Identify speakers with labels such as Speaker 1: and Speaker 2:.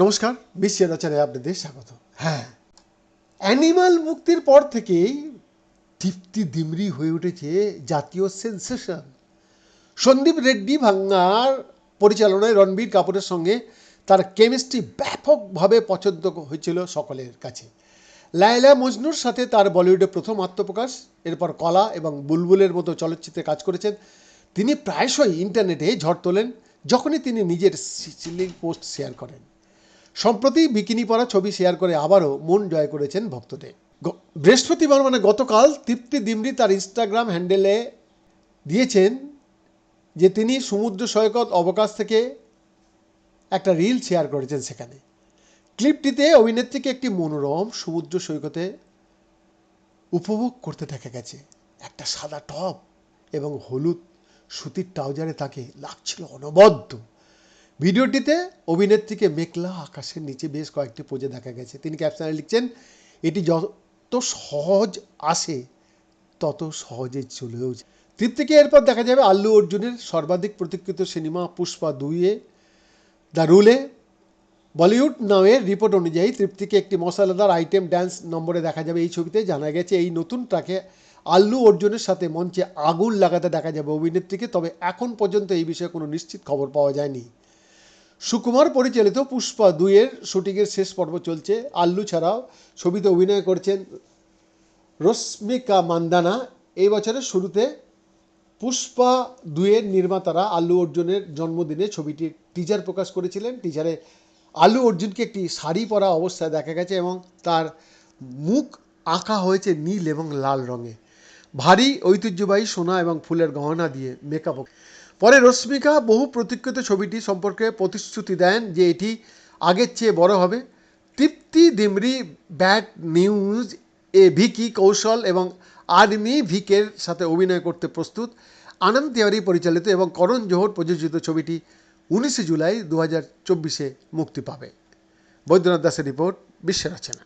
Speaker 1: নমস্কার বিশ্বের রচনায় আপনাদের স্বাগত। হ্যাঁ অ্যানিমাল মুক্তির পর থেকেই তৃপ্তি দিমরি হয়ে উঠেছে জাতীয় সেন্সেশন। সন্দীপ রেড্ডি ভাঙ্গার পরিচালনায় রণবীর কাপুরের সঙ্গে তার কেমিস্ট্রি ব্যাপকভাবে পছন্দ হয়েছিল সকলের কাছে। লায়লা মজনুর সাথে তার বলিউডে প্রথম আত্মপ্রকাশ, এরপর কলা এবং বুলবুলের মতো চলচ্চিত্রে কাজ করেছেন তিনি প্রায়শই ইন্টারনেটে ঝড় তোলেন যখনই তিনি নিজের সিলিং পোস্ট শেয়ার করেন। সম্প্রতি বিকিনি পরা ছবি শেয়ার করে আবারও মন জয় করেছেন ভক্তদের। বৃহস্পতিবার মানে গতকাল তৃপ্তি দিমরি তার ইনস্টাগ্রাম হ্যান্ডেলে দিয়েছেন যে তিনি সমুদ্র সৈকত অবকাশ থেকে একটা রিল শেয়ার করেছেন সেখানে। ক্লিপটিতে অভিনেত্রীকে একটি মনোরম সমুদ্র সৈকতে উপভোগ করতে দেখা গেছে। একটা সাদা টপ এবং হলুদ সুতির ট্রাউজারে তাকে লাগছিল অনবদ্য। ভিডিওটিতে অভিনেত্রীকে মেঘলা আকাশের নিচে বেশ কয়েকটি পোজে দেখা গেছে। তিনি ক্যাপশনে লিখছেন, এটি যত সহজ আসে, তত সহজে চলেও যায়। তৃপ্তিকে এরপর দেখা যাবে আল্লু অর্জুনের সর্বাধিক প্রতীক্ষিত সিনেমা পুষ্পা দুইয়ে, দ্য রুলে। বলিউড নামের রিপোর্ট অনুযায়ী তৃপ্তিকে একটি মশলাদার আইটেম ড্যান্স নম্বরে দেখা যাবে এই ছবিতে। জানা গেছে, এই নতুন ট্রাকে আল্লু অর্জুনের সাথে মঞ্চে আগুন লাগাতে দেখা যাবে অভিনেত্রীকে, তবে এখন পর্যন্ত এই বিষয়ে কোনো নিশ্চিত খবর পাওয়া যায়নি। সুকুমার পরিচালিত পুষ্পা দুইয়ের শুটিংয়ের শেষ পর্ব চলছে। আল্লু ছাড়াও ছবিতে অভিনয় করছেন রশ্মিকা মান্দানা। এই বছরের শুরুতে পুষ্পা দুইয়ের নির্মাতারা আল্লু অর্জুনের জন্মদিনে ছবিটির টিজার প্রকাশ করেছিলেন। টিজারে আল্লু অর্জুনকে একটি শাড়ি পরা অবস্থায় দেখা গেছে এবং তার মুখ আঁকা হয়েছে নীল এবং লাল রঙে। ভারী, ঐতিহ্যবাহী সোনা এবং ফুলের গহনা দিয়ে মেকআপ পরে রশ্মিকা বহু প্রতীক্ষিত ছবিটি সম্পর্কে প্রতিশ্রুতি দেন যে এটি আগের চেয়ে বড় হবে। তৃপ্তি দিমরি ব্যাড নিউজ, এ ভিকি কৌশল এবং আর্মি ভিকের সাথে অভিনয় করতে প্রস্তুত। আনন্দ তিওয়ারি পরিচালিত এবং করণ জোহর প্রযোজিত ছবিটি উনিশে জুলাই দু হাজার মুক্তি পাবে। বৈদ্যনাথ দাসের রিপোর্ট, বিশ্বের রচনা